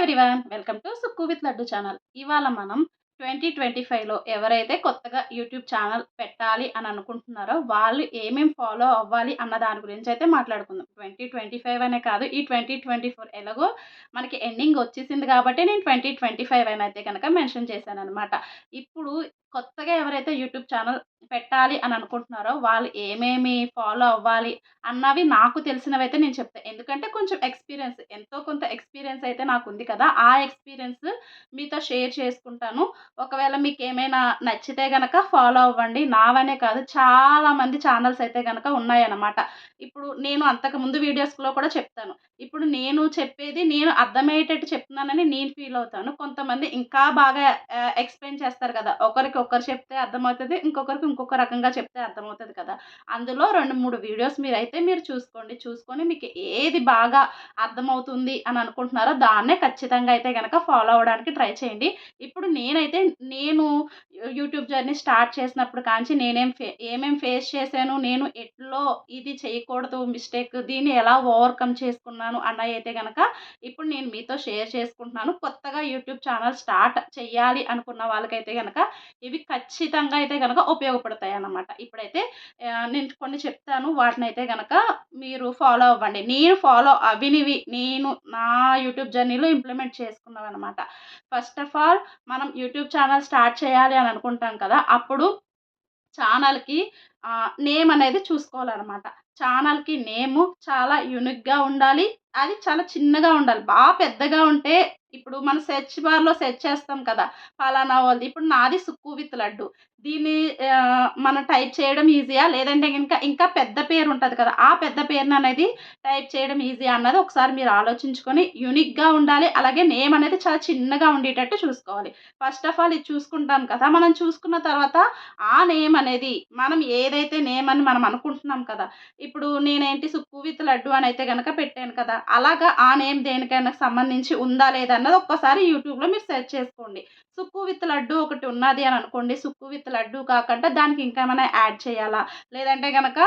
Everyone welcome to Sukku with laddu channel. ఇవాళ మనం twenty twenty ఫైవ్లో ఎవరైతే కొత్తగా యూట్యూబ్ ఛానల్ పెట్టాలి అని అనుకుంటున్నారో వాళ్ళు ఏమేమి ఫాలో అవ్వాలి అన్న దాని గురించి అయితే మాట్లాడుకుందాం. ట్వంటీ ట్వంటీ ఫైవ్ అనే కాదు ఈ ట్వంటీ ట్వంటీ ఫోర్ ఎలాగో మనకి ఎండింగ్ వచ్చేసింది కాబట్టి నేను ట్వంటీ ట్వంటీ ఫైవ్ అని అయితే కనుక మెన్షన్ చేశాను అనమాట ఇప్పుడు కొత్తగా ఎవరైతే యూట్యూబ్ ఛానల్ పెట్టాలి అని అనుకుంటున్నారో వాళ్ళు ఏమేమి ఫాలో అవ్వాలి అన్నవి నాకు తెలిసినవి అయితే నేను చెప్తాను ఎందుకంటే కొంచెం ఎక్స్పీరియన్స్ ఎంతో కొంత ఎక్స్పీరియన్స్ అయితే నాకు ఉంది కదా ఆ ఎక్స్పీరియన్స్ మీతో షేర్ చేసుకుంటాను. ఒకవేళ మీకు ఏమైనా నచ్చితే గనక ఫాలో అవ్వండి. నావనే కాదు చాలా మంది ఛానల్స్ అయితే గనక ఉన్నాయన్నమాట. ఇప్పుడు నేను అంతకుముందు వీడియోస్లో కూడా చెప్తాను. ఇప్పుడు నేను చెప్పేది నేను అర్థమయ్యేటట్టు చెప్తున్నానని నేను ఫీల్ అవుతాను. కొంతమంది ఇంకా బాగా ఎక్స్ప్లెయిన్ చేస్తారు కదా. ఒకరికి ఒకరు చెప్తే అర్థమవుతుంది ఇంకొకరికి ఇంకొక రకంగా చెప్తే అర్థమవుతుంది కదా. అందులో రెండు మూడు వీడియోస్ మీరు అయితే మీరు చూసుకోండి. చూసుకొని మీకు ఏది బాగా అర్థమవుతుంది అని అనుకుంటున్నారో దాన్నే ఖచ్చితంగా అయితే కనుక ఫాలో అవ్వడానికి ట్రై చేయండి. ఇప్పుడు నేనైతే నేను యూట్యూబ్ జర్నీ స్టార్ట్ చేసినప్పుడు కాంచి నేనేం ఫే ఏమేం ఫేస్ చేశాను నేను ఎట్లో ఇది చేయకూడదు మిస్టేక్ దీన్ని ఎలా ఓవర్కమ్ చేసుకున్నాను అన్నవి అయితే కనుక ఇప్పుడు నేను మీతో షేర్ చేసుకుంటున్నాను. కొత్తగా యూట్యూబ్ ఛానల్ స్టార్ట్ చేయాలి అనుకున్న వాళ్ళకైతే కనుక ఇవి ఖచ్చితంగా అయితే కనుక ఉపయోగపడతాయి అన్నమాట. ఇప్పుడైతే నేను కొన్ని చెప్తాను. వాటిని అయితే కనుక మీరు ఫాలో అవ్వండి. నేను ఫాలో అవినివి నేను నా యూట్యూబ్ జర్నీలో ఇంప్లిమెంట్ చేసుకున్నాను అనమాట ఫస్ట్ ఆఫ్ ఆల్ మనం యూట్యూబ్ ఛానల్ స్టార్ట్ చేయాలి అని అనుకుంటాం కదా అప్పుడు ఛానల్కి నేమ్ అనేది చూసుకోవాలన్నమాట. ఛానల్కి నేము చాలా యూనిక్గా ఉండాలి. అది చాలా చిన్నగా ఉండాలి. బాగా పెద్దగా ఉంటే ఇప్పుడు మనం సెర్చ్ బార్లో సెర్చ్ చేస్తాం కదా ఫలానా వాళ్ళది. ఇప్పుడు నాది సుక్కు విత్ లడ్డు. దీన్ని మనం టైప్ చేయడం ఈజీయా? లేదంటే ఇంకా ఇంకా పెద్ద పేరు ఉంటుంది కదా ఆ పెద్ద పేరుని అనేది టైప్ చేయడం ఈజీ అన్నది ఒకసారి మీరు ఆలోచించుకొని యూనిక్గా ఉండాలి. అలాగే నేమ్ అనేది చాలా చిన్నగా ఉండేటట్టు చూసుకోవాలి. ఫస్ట్ ఆఫ్ ఆల్ ఇది చూసుకుంటాం కదా మనం చూసుకున్న తర్వాత ఆ నేమ్ అనేది మనం ఏదైతే నేమ్ అని మనం అనుకుంటున్నాం కదా ఇప్పుడు నేనేంటి సుక్కు విత్ లడ్డు అని అయితే కనుక పెట్టాను కదా అలాగా ఆ నేమ్ దేనికైనా సంబంధించి ఉందా లేదా అన్నది ఒక్కసారి యూట్యూబ్లో మీరు సెర్చ్ చేసుకోండి. సుక్కు విత్ లడ్డు ఒకటి ఉన్నది అని అనుకోండి. సుక్కు విత్ లడ్డు కాకుండా దానికి ఇంకా ఏమైనా యాడ్ చేయాలా? లేదంటే కనుక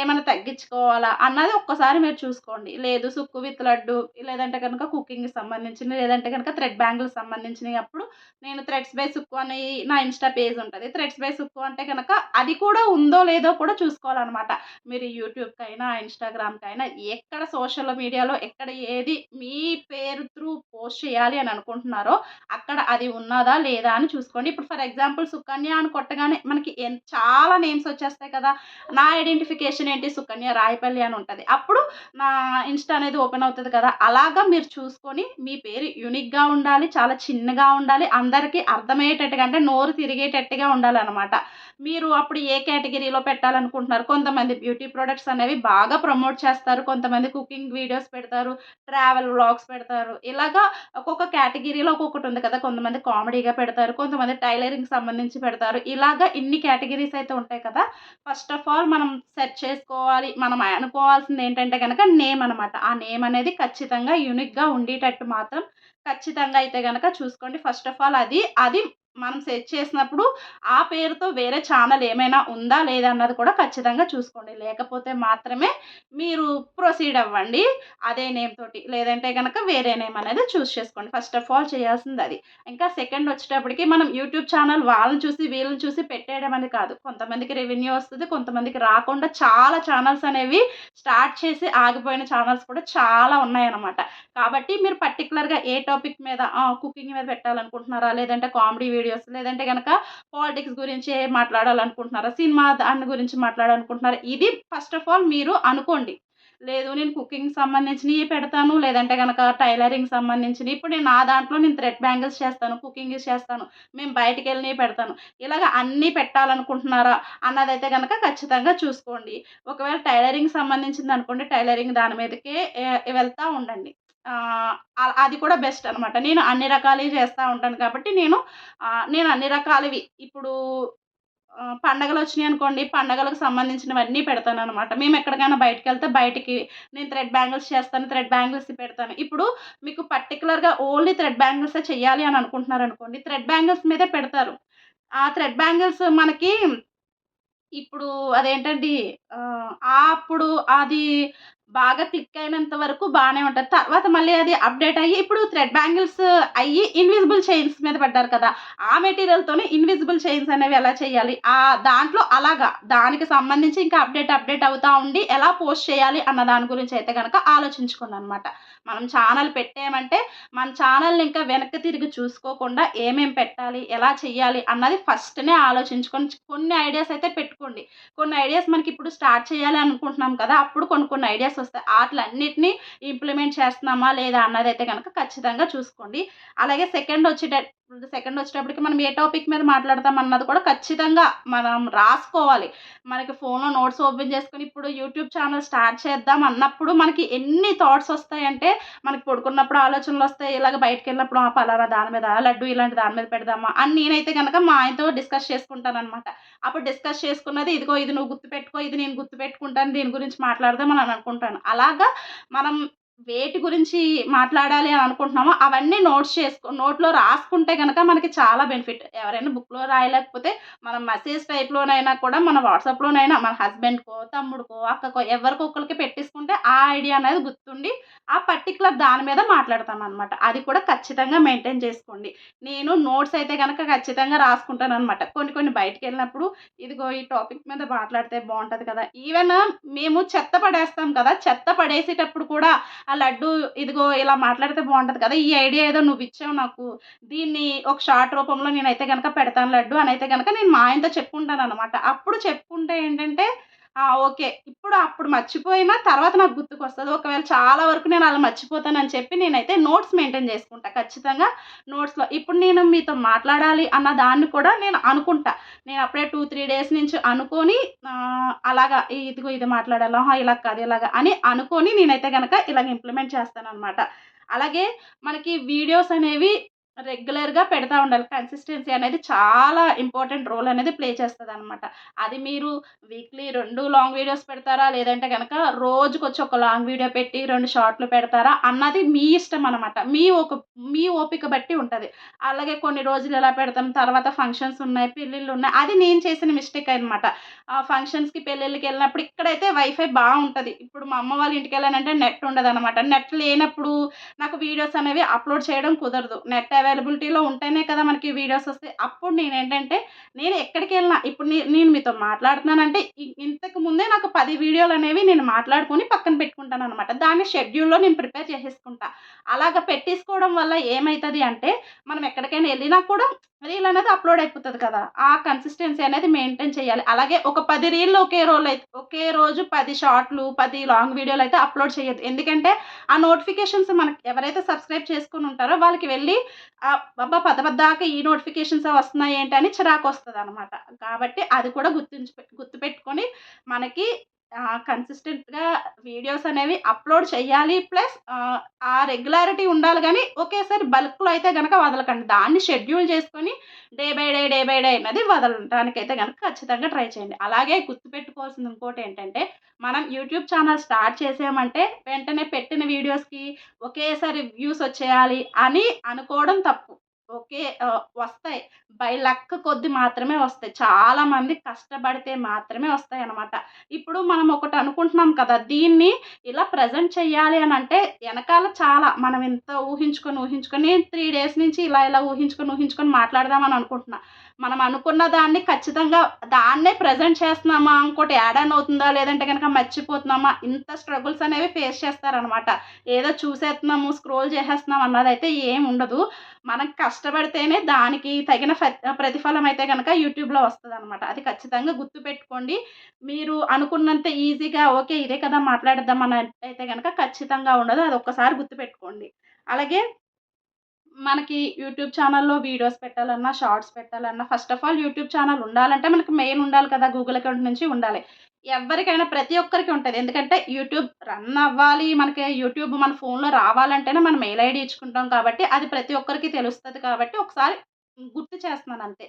ఏమైనా తగ్గించుకోవాలా? అన్నది ఒక్కసారి మీరు చూసుకోండి. లేదు సుక్కు విత్ లడ్డు లేదంటే కనుక కుకింగ్కి సంబంధించినవి లేదంటే కనుక థ్రెడ్ బ్యాంగిల్స్ సంబంధించినవి అప్పుడు నేను థ్రెడ్స్ బై సుక్కు అని నా ఇన్స్టా పేజ్ ఉంటుంది. థ్రెడ్స్ బై సుక్కు అంటే కనుక అది కూడా ఉందో లేదో కూడా చూసుకోవాలన్నమాట. మీరు యూట్యూబ్కి అయినా ఇన్స్టాగ్రామ్కి అయినా ఎక్కడ సోషల్ మీడియా మీడియాలో ఎక్కడ ఏది మీ పేరు త్రూ పోస్ట్ చేయాలి అని అనుకుంటున్నారో అక్కడ అది ఉన్నదా లేదా అని చూసుకోండి. ఇప్పుడు ఫర్ ఎగ్జాంపుల్ సుకన్య అని కొట్టగానే మనకి చాలా నేమ్స్ వచ్చేస్తాయి కదా. నా ఐడెంటిఫికేషన్ ఏంటి? సుకన్య రాయపల్లి అని ఉంటుంది. అప్పుడు నా ఇన్స్టా అనేది ఓపెన్ అవుతుంది కదా. అలాగా మీరు చూసుకొని మీ పేరు యూనిక్గా ఉండాలి చాలా చిన్నగా ఉండాలి అందరికీ అర్థమయ్యేటట్టుగా అంటే నోరు తిరిగేటట్టుగా ఉండాలన్నమాట. మీరు అప్పుడు ఏ కేటగిరీలో పెట్టాలనుకుంటున్నారు? కొంతమంది బ్యూటీ ప్రొడక్ట్స్ అనేవి బాగా ప్రమోట్ చేస్తారు. కొంతమంది కుకింగ్ వీడియోస్ పెడతారు ట్రావెల్ వ్లాగ్స్ పెడతారు. ఇలాగా ఒక్కొక్క కేటగిరీలో ఒక్కొక్కటి ఉంది కదా కొంతమంది కామెడీగా పెడతారు కొంతమంది టైలరింగ్ సంబంధించి పెడతారు. ఇలాగా ఇన్ని కేటగిరీస్ అయితే ఉంటాయి కదా ఫస్ట్ ఆఫ్ ఆల్ మనం సెర్చ్ చేసుకోవాలి మనం అనుకోవాల్సింది ఏంటంటే కనుక నేమ్ అనమాట ఆ నేమ్ అనేది ఖచ్చితంగా యూనిక్గా ఉండేటట్టు మాత్రం ఖచ్చితంగా అయితే కనుక చూసుకోండి. ఫస్ట్ ఆఫ్ ఆల్ అది అది మనం సెర్చ్ చేసినప్పుడు ఆ పేరుతో వేరే ఛానల్ ఏమైనా ఉందా లేదా అన్నది కూడా ఖచ్చితంగా చూసుకోండి. లేకపోతే మాత్రమే మీరు ప్రొసీడ్ అవ్వండి. అదే నేమ్ తోటి లేదంటే కనుక వేరే నేమ్ అనేది చూస్ చేసుకోండి. ఫస్ట్ ఆఫ్ ఆల్ చేయాల్సింది అది. ఇంకా సెకండ్ వచ్చేటప్పటికి మనం యూట్యూబ్ ఛానల్ వాళ్ళని చూసి వీళ్ళని చూసి పెట్టేయడం అనేది కాదు. కొంతమందికి రెవెన్యూ వస్తుంది కొంతమందికి రాకుండా చాలా ఛానల్స్ అనేవి స్టార్ట్ చేసి ఆగిపోయిన ఛానల్స్ కూడా చాలా ఉన్నాయన్నమాట. కాబట్టి మీరు పర్టికులర్గా ఏ టాపిక్ మీద కుకింగ్ మీద పెట్టాలనుకుంటున్నారా? లేదంటే కామెడీ వీడియోస్ లేదంటే కనుక పాలిటిక్స్ గురించి మాట్లాడాలనుకుంటున్నారా సినిమా దాని గురించి మాట్లాడాలనుకుంటున్నారా ఇది ఫస్ట్ ఆఫ్ ఆల్ మీరు అనుకోండి. లేదు నేను కుకింగ్ సంబంధించినవి పెడతాను లేదంటే కనుక టైలరింగ్ సంబంధించినవి ఇప్పుడు నేను నా దాంట్లో నేను థ్రెడ్ బ్యాంగిల్స్ చేస్తాను కుకింగ్ చేస్తాను మేము బయటికి వెళ్ళినవి పెడతాను ఇలాగ అన్నీ పెట్టాలనుకుంటున్నారా అన్నదైతే కనుక ఖచ్చితంగా చూసుకోండి. ఒకవేళ టైలరింగ్ సంబంధించింది అనుకోండి టైలరింగ్ దాని మీదకే వెళ్తూ ఉండండి. అది కూడా బెస్ట్ అనమాట నేను అన్ని రకాలవి చేస్తూ ఉంటాను కాబట్టి నేను నేను అన్ని రకాలవి ఇప్పుడు పండగలు వచ్చినాయి అనుకోండి పండగలకు సంబంధించినవన్నీ పెడతాను అనమాట మేము ఎక్కడికైనా బయటకు వెళ్తే బయటికి నేను థ్రెడ్ బ్యాంగిల్స్ చేస్తాను థ్రెడ్ బ్యాంగిల్స్ పెడతాను. ఇప్పుడు మీకు పర్టికులర్గా ఓన్లీ థ్రెడ్ బ్యాంగిల్స్ చేయాలి అని అనుకుంటున్నారు అనుకోండి థ్రెడ్ బ్యాంగిల్స్ మీదే పెడతారు. ఆ థ్రెడ్ బ్యాంగిల్స్ మనకి ఇప్పుడు అదేంటండి అప్పుడు అది బాగా క్లిక్ అయినంత వరకు బాగానే ఉంటుంది తర్వాత మళ్ళీ అది అప్‌డేట్ అయ్యి ఇప్పుడు థ్రెడ్ బ్యాంగిల్స్ అయ్యి ఇన్విజిబుల్ చైన్స్ మీద పడ్డారు కదా! ఆ మెటీరియల్‌తోనే ఇన్విజిబుల్ చైన్స్ అనేవి ఎలా చేయాలి? ఆ దాంట్లో అలాగా దానికి సంబంధించి ఇంకా అప్‌డేట్, అప్‌డేట్ అవుతా ఉండి ఎలా పోస్ట్ చేయాలి అన్న దాని గురించి అయితే కనుక ఆలోచించుకున్నాను అనమాట మనం ఛానల్ పెట్టామంటే మన ఛానల్‌ని ఇంకా వెనక్కి తిరిగి చూసుకోకుండా ఏమేం పెట్టాలి? ఎలా చేయాలి? అన్నది ఫస్ట్‌నే ఆలోచించుకొని కొన్ని ఐడియాస్ అయితే పెట్టుకోండి. కొన్ని ఐడియాస్ మనకిప్పుడు స్టార్ట్ చేయాలి అనుకుంటున్నాం కదా! అప్పుడు కొన్ని కొన్ని ఐడియాస్ వస్తాయి. ఆటిలన్నిటిని ఇంప్లిమెంట్ చేస్తున్నామా? లేదా? అన్నదైతే కనుక ఖచ్చితంగా చూసుకోండి. అలాగే సెకండ్ వచ్చేట సెకండ్ వచ్చేటప్పటికి మనం ఏ టాపిక్ మీద మాట్లాడతాం అన్నది కూడా ఖచ్చితంగా మనం రాసుకోవాలి. మనకి ఫోన్‌లో నోట్స్ ఓపెన్ చేసుకొని ఇప్పుడు యూట్యూబ్ ఛానల్ స్టార్ట్ చేద్దాం అన్నప్పుడు మనకి ఎన్ని థాట్స్ వస్తాయంటే మనకి పడుకున్నప్పుడు ఆలోచనలు వస్తాయి ఇలాగ బయటికెళ్ళినప్పుడు ఆ! పలానా దాని మీద లడ్డు ఇలాంటి దాని మీద పెడదామా? అని నేనైతే కనుక మా ఆయనతో డిస్కస్ చేసుకుంటాననమాట. అప్పుడు డిస్కస్ చేసుకున్నది ఇదిగో ఇది నువ్వు గుర్తుపెట్టుకో. ఇది నేను గుర్తుపెట్టుకుంటాను. దీని గురించి మాట్లాడదాం అని అనుకుంటాను. అలాగా మనం వేటి గురించి మాట్లాడాలి అని అనుకుంటున్నామో అవన్నీ నోట్స్ చేసుకో నోట్‌లో రాసుకుంటే కనుక మనకి చాలా బెనిఫిట్. ఎవరైనా బుక్‌లో రాయలేకపోతే మనం మెసేజ్ టైప్‌లోనైనా కూడా మన వాట్సాప్‌లోనైనా మన హస్బెండ్‌కో, తమ్ముడికో, అక్కకో ఎవరికో ఒకరికి పెట్టేసుకుంటే ఆ ఐడియా అనేది గుర్తుండి ఆ పర్టికులర్ దాని మీద మాట్లాడతామనమాట. అది కూడా ఖచ్చితంగా మెయింటైన్ చేసుకోండి. నేను నోట్స్ అయితే కనుక ఖచ్చితంగా రాసుకుంటాననమాట. కొన్ని కొన్ని బయటికెళ్ళినప్పుడు ఇదిగో ఈ టాపిక్ మీద మాట్లాడితే బాగుంటుంది కదా! ఈవెన్ మేము చెత్త పడేస్తాం కదా! చెత్త పడేసేటప్పుడు కూడా ఆ లడ్డు ఇదిగో ఇలా మాట్లాడితే బాగుంటుంది కదా! ఈ ఐడియా ఏదో నువ్వు ఇచ్చావు నాకు. దీన్ని ఒక షార్ట్ రూపంలో నేనైతే కనుక పెడతాను లడ్డు అని అయితే కనుక నేను మా ఆయనతో చెప్పుకుంటాననమాట. అప్పుడు చెప్పుకుంటే ఏంటంటే ఓకే. ఇప్పుడు అప్పుడు మర్చిపోయినా తర్వాత నాకు గుర్తుకొస్తుంది ఒకవేళ చాలా వరకు నేను అలా మర్చిపోతానని చెప్పి నేనైతే నోట్స్ మెయింటైన్ చేసుకుంటా. ఖచ్చితంగా నోట్స్‌లో ఇప్పుడు నేను మీతో మాట్లాడాలి అన్న దాన్ని కూడా నేను అనుకుంటా. నేను అప్పుడే 2, 3 డేస్ నుంచి అనుకొని అలాగా ఇదిగో ఇది మాట్లాడాలా ఇలా కాదు ఇలాగా అని అనుకొని నేనైతే కనుక ఇలాగ ఇంప్లిమెంట్ చేస్తాను అనమాట అలాగే మనకి వీడియోస్ అనేవి రెగ్యులర్‌గా పెడతా ఉండాలి. కన్సిస్టెన్సీ అనేది చాలా ఇంపార్టెంట్ రోల్ అనేది ప్లే చేస్తుంది అనమాట అది మీరు వీక్లీ రెండు లాంగ్ వీడియోస్ పెడతారా? లేదంటే కనుక రోజుకొచ్చి ఒక లాంగ్ వీడియో పెట్టి రెండు షార్ట్‌లు పెడతారా? అన్నది మీ ఇష్టం అనమాట. మీ ఒక మీ ఓపిక బట్టి ఉంటుంది అలాగే కొన్ని రోజులు ఎలా పెడతాం. తర్వాత ఫంక్షన్స్ ఉన్నాయి. పెళ్ళిళ్ళున్నాయి. అది నేను చేసిన మిస్టేక్ అనమాట. ఆ ఫంక్షన్స్‌కి, పెళ్ళిళ్ళకి వెళ్ళినప్పుడు ఇక్కడైతే వైఫై బాగుంటుంది ఇప్పుడు మా అమ్మ వాళ్ళ ఇంటికెళ్ళానంటే నెట్ ఉండదు అనమాట నెట్ లేనప్పుడు నాకు వీడియోస్ అనేవి అప్‌లోడ్ చేయడం కుదరదు. నెట్ అవైలబిలిటీలో ఉంటేనే కదా మనకి వీడియోస్ వస్తాయి. అప్పుడు నేను ఏంటంటే నేను ఎక్కడికెళ్ళినా ఇప్పుడు నేను మీతో మాట్లాడుతున్నానంటే ఇంతకు ముందే నాకు పది వీడియోలు అనేవి నేను మాట్లాడుకొని పక్కన పెట్టుకుంటాను అనమాట దాన్ని షెడ్యూల్‌లో నేను ప్రిపేర్ చేసేసుకుంటా. అలాగ పెట్టేసుకోవడం వల్ల ఏమవుతుంది అంటే మనం ఎక్కడికైనా వెళ్ళినా కూడా రీల్ అనేది అప్‌లోడ్ అయిపోతుంది కదా! ఆ కన్సిస్టెన్సీ అనేది మెయింటైన్ చేయాలి. అలాగే ఒక పది రీల్‌లు ఒకే రోలై ఒకే రోజు పది షార్ట్‌లు, పది లాంగ్ వీడియోలు అయితే అప్‌లోడ్ చేయొద్దు. ఎందుకంటే ఆ నోటిఫికేషన్స్ మనకి ఎవరైతే సబ్స్క్రైబ్ చేసుకొని ఉంటారో వాళ్ళకి వెళ్ళి అబ్బా పద పద్దాకా ఈ నోటిఫికేషన్స్ వస్తున్నాయి ఏంటి అని అనమాట కాబట్టి అది కూడా గుర్తుంచి గుర్తుపెట్టుకొని మనకి కన్సిస్టెంట్‌గా వీడియోస్ అనేవి అప్‌లోడ్ చేయాలి. ప్లస్ ఆ రెగ్యులారిటీ ఉండాలి కానీ ఒకేసారి బల్క్‌లో అయితే కనుక వదలకండి. దాన్ని షెడ్యూల్ చేసుకొని day by day, day by day అనేది వదలడానికైతే కనుక ఖచ్చితంగా ట్రై చేయండి. అలాగే గుర్తుపెట్టుకోవాల్సింది ఇంకోటి ఏంటంటే మనం యూట్యూబ్ ఛానల్ స్టార్ట్ చేసామంటే వెంటనే పెట్టిన వీడియోస్‌కి ఒకేసారి వ్యూస్ వచ్చేయాలి అని అనుకోవడం తప్పు. ఓకే. వస్తాయి. బై లక్ కొద్ది మాత్రమే వస్తాయి. చాలామంది కష్టపడితే మాత్రమే వస్తాయి అనమాట ఇప్పుడు మనం ఒకటి అనుకుంటున్నాం కదా! దీన్ని ఇలా ప్రజెంట్ చేయాలి అని అంటే వెనకాల చాలా మనం ఇంత ఊహించుకొని, ఊహించుకొని త్రీ డేస్ నుంచి ఇలా ఇలా ఊహించుకొని, ఊహించుకొని మాట్లాడదాం అని మనం అనుకున్న దాన్ని ఖచ్చితంగా దాన్నే ప్రెజెంట్ చేస్తున్నామా? ఇంకోటి యాడ్ ఆన్ అవుతుందా? లేదంటే కనుక మర్చిపోతున్నామా? ఇంత స్ట్రగుల్స్ అనేవి ఫేస్ చేస్తారనమాట. ఏదో చూసేస్తున్నాము, స్క్రోల్ చేసేస్తున్నాం అన్నదైతే ఏం ఉండదు. మనం కష్టపడితేనే దానికి తగిన ప్రతిఫలం అయితే కనుక యూట్యూబ్‌లో వస్తుంది అనమాట అది ఖచ్చితంగా గుర్తుపెట్టుకోండి. మీరు అనుకున్నంత ఈజీగా ఓకే. ఇదే కదా! మాట్లాడేద్దాం అన్నట్టయితే కనుక ఖచ్చితంగా ఉండదు. అది ఒక్కసారి గుర్తుపెట్టుకోండి. అలాగే మనకి యూట్యూబ్ ఛానల్‌లో వీడియోస్ పెట్టాలన్నా, షార్ట్స్ పెట్టాలన్నా first of all YouTube channel ఉండాలంటే మనకి మెయిల్ ఉండాలి కదా! గూగుల్ అకౌంట్ నుంచి ఉండాలి. ఎవ్వరికైనా ప్రతి ఒక్కరికి ఉంటుంది ఎందుకంటే యూట్యూబ్ రన్ అవ్వాలి. మనకి యూట్యూబ్ మన ఫోన్‌లో రావాలంటేనే మనం మెయిల్ ఐడి ఇచ్చుకుంటాం కాబట్టి అది ప్రతి ఒక్కరికి తెలుస్తుంది కాబట్టి ఒకసారి గుర్తు చేస్తున్నాను అంతే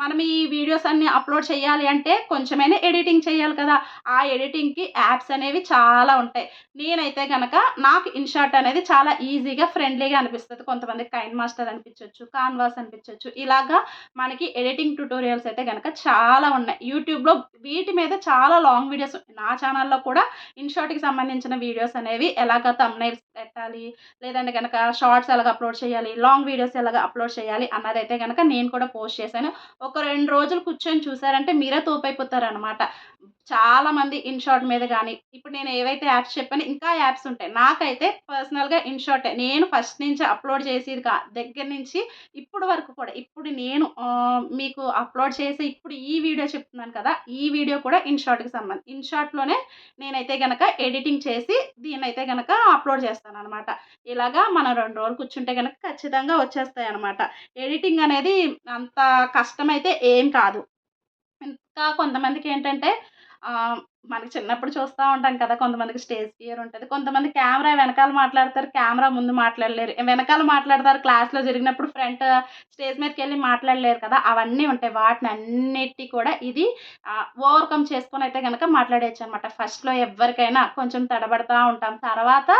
మనం ఈ వీడియోస్ అన్నీ అప్లోడ్ చేయాలి అంటే కొంచెమైనా ఎడిటింగ్ చేయాలి కదా. ఆ ఎడిటింగ్కి యాప్స్ అనేవి చాలా ఉంటాయి. నేనైతే కనుక నాకు ఇన్షార్ట్ అనేది చాలా ఈజీగా ఫ్రెండ్లీగా అనిపిస్తుంది. కొంతమంది కైన్ మాస్టర్ అనిపించవచ్చు కాన్వాస్ అనిపించవచ్చు ఇలాగా మనకి ఎడిటింగ్ ట్యూటోరియల్స్ అయితే కనుక చాలా ఉన్నాయి. యూట్యూబ్లో వీటి మీద చాలా లాంగ్ వీడియోస్ నా ఛానల్లో కూడా ఇన్షార్ట్కి సంబంధించిన వీడియోస్ అనేవి ఎలాగ తమ్నైల్స్ పెట్టాలి లేదంటే కనుక షార్ట్స్ ఎలాగ అప్లోడ్ చేయాలి లాంగ్ వీడియోస్ ఎలాగ అప్లోడ్ చేయాలి అన్నదైతే కనుక నేను కూడా పోస్ట్ చేశాను. ఒక రెండు రోజులు కూర్చొని చూసారంటే మీరే తోపైపోతారు అనమాట చాలామంది ఇన్షార్ట్ మీద కానీ ఇప్పుడు నేను ఏవైతే యాప్స్ చెప్పానో ఇంకా యాప్స్ ఉంటాయి. నాకైతే పర్సనల్గా ఇన్షార్ట్ నేను ఫస్ట్ నుంచి అప్లోడ్ చేసేది కా దగ్గర నుంచి ఇప్పుడు వరకు కూడా ఇప్పుడు నేను మీకు అప్లోడ్ చేసి ఇప్పుడు ఈ వీడియో చెప్తున్నాను కదా ఈ వీడియో కూడా ఇన్షార్ట్కి సంబంధించి ఇన్షార్ట్లోనే నేనైతే గనక ఎడిటింగ్ చేసి దీన్నైతే గనక అప్లోడ్ చేస్తాను అనమాట ఇలాగా మనం రెండు రోజులు కూర్చుంటే కనుక ఖచ్చితంగా వచ్చేస్తాయి అనమాట ఎడిటింగ్ అనేది అంత అయితే ఏం కాదు. ఇంకా కొంతమందికి ఏంటంటే మనకి చిన్నప్పుడు చూస్తూ ఉంటాం కదా కొంతమందికి స్టేజ్ ఫియర్ ఉంటుంది కొంతమంది కెమెరా వెనకాల మాట్లాడతారు కెమెరా ముందు మాట్లాడలేరు. వెనకాల మాట్లాడతారు క్లాస్లో జరిగినప్పుడు ఫ్రంట్ స్టేజ్ మీదకి వెళ్ళి మాట్లాడలేరు కదా అవన్నీ ఉంటాయి. వాటిని అన్నిటి కూడా ఇది ఓవర్కమ్ చేసుకొని అయితే కనుక మాట్లాడేయచ్చు అనమాట ఫస్ట్లో ఎవరికైనా కొంచెం తడబడతా ఉంటాం. తర్వాత